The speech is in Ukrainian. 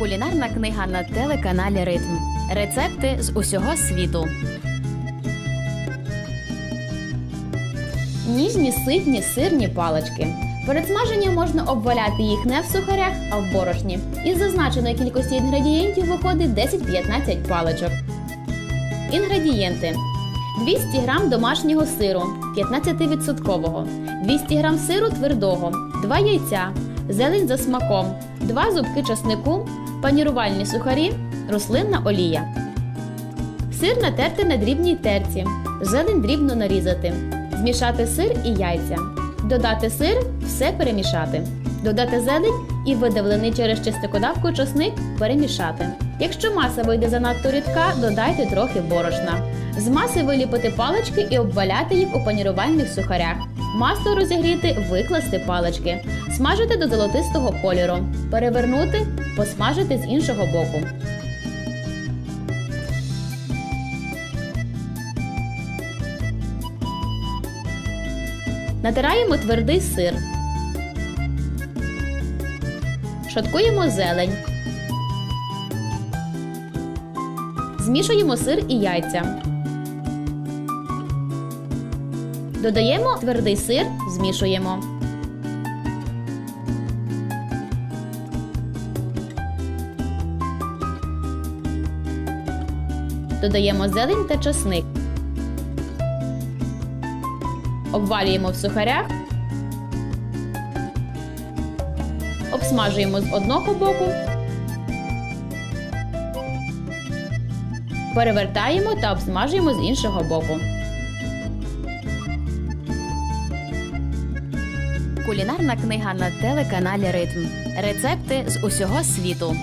Кулінарна книга на телеканалі Ритм. Рецепти з усього світу. Ніжні ситні сирні палички. Перед смаженням можна обваляти їх не в сухарях, а в борошні. Із зазначеної кількості інгредієнтів виходить 10-15 паличок. Інгредієнти: 200 г домашнього сиру 15%, 200 г сиру твердого, 2 яйця, зелень за смаком, 2 зубки часнику, панірувальні сухарі, рослинна олія. Сир натерти на дрібній терці, зелень дрібно нарізати, змішати сир і яйця, додати сир, все перемішати, додати зелень і видавлений через чистокодавку часник перемішати. Якщо маса вийде занадто рідка, додайте трохи борошна. З маси виліпити палички і обваляти їх у панірувальних сухарях. Масло розігріти, викласти палички, смажити до золотистого кольору, перевернути, посмажити з іншого боку. Натираємо твердий сир. Шаткуємо зелень. Змішуємо сир і яйця. Додаємо твердий сир, змішуємо. Додаємо зелень та часник. Обвалюємо в сухарях. Обсмажуємо з одного боку. Перевертаємо та обсмажуємо з іншого боку. Кулінарна книга на телеканалі Ритм. Рецепти з усього світу.